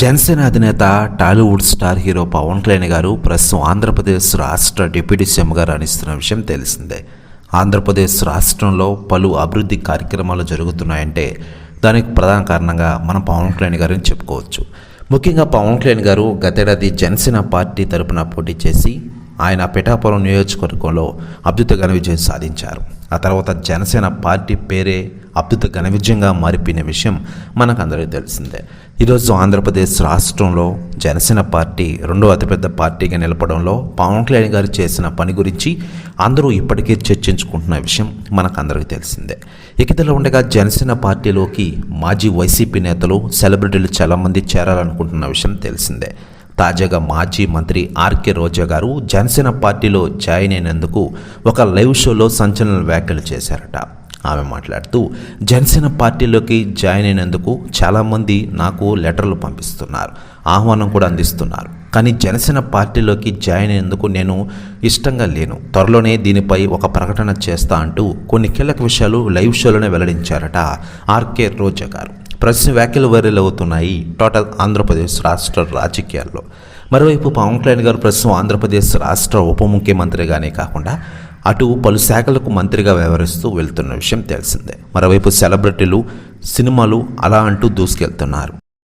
జనసేన అధినేత Tollywood star hero Pavan Kalyan garu ప్రస్తుతం ఆంధ్రప్రదేశ్ రాష్ట్ర డిప్యూటీ సీఎంగా రాణిస్తున్న విషయం తెలిసిందే. ఆంధ్రప్రదేశ్ రాష్ట్రంలో పలు అభివృద్ధి కార్యక్రమాలు జరుగుతున్నాయంటే దానికి ప్రధాన కారణంగా మనం పవన్ కళ్యాణ్ గారిని చెప్పుకోవచ్చు. ముఖ్యంగా పవన్ కళ్యాణ్ గారు గతేడాది జనసేన పార్టీ తరపున పోటీ చేసి ఆయన పిఠాపురం నియోజకవర్గంలో అద్భుత ఘన విజయం సాధించారు. ఆ తర్వాత జనసేన పార్టీ పేరే అద్భుత ఘన విజయంగా మారిపోయిన విషయం మనకు అందరికీ తెలిసిందే ఈరోజు ఆంధ్రప్రదేశ్ రాష్ట్రంలో జనసేన పార్టీ రెండో అతిపెద్ద పార్టీగా నిలపడంలో పవన్ కళ్యాణ్ గారు చేసిన పని గురించి అందరూ ఇప్పటికే చర్చించుకుంటున్న విషయం మనకు అందరికీ తెలిసిందే. ఇకతలో ఉండగా జనసేన పార్టీలోకి మాజీ వైసీపీ నేతలు సెలబ్రిటీలు చాలామంది చేరాలనుకుంటున్న విషయం తెలిసిందే. తాజాగా మాజీ మంత్రి ఆర్కే రోజా గారు జనసేన పార్టీలో జాయిన్ అయినందుకు ఒక లైవ్ షోలో సంచలన వ్యాఖ్యలు చేశారట. ఆమె మాట్లాడుతూ జనసేన పార్టీలోకి జాయిన్ అయినందుకు చాలామంది నాకు లెటర్లు పంపిస్తున్నారు ఆహ్వానం కూడా అందిస్తున్నారు. కానీ జనసేన పార్టీలోకి జాయిన్ అయినందుకు నేను ఇష్టంగా లేను. త్వరలోనే దీనిపై ఒక ప్రకటన చేస్తా అంటూ కొన్ని కీలక విషయాలు లైవ్ షోలోనే వెల్లడించారట ఆర్కే రోజా గారు. ప్రస్తుత వ్యాఖ్యలు వైరల్ అవుతున్నాయి. టోటల్ ఆంధ్రప్రదేశ్ రాష్ట్ర రాజకీయాల్లో. మరోవైపు పవన్ కళ్యాణ్ గారు ప్రస్తుతం ఆంధ్రప్రదేశ్ రాష్ట్ర ఉప ముఖ్యమంత్రిగానే కాకుండా అటు పలు శాఖలకు మంత్రిగా వ్యవహరిస్తూ వెళ్తున్న విషయం తెలిసిందే. మరోవైపు సెలబ్రిటీలు సినిమాలు అలా అంటూ దూసుకెళ్తున్నారు.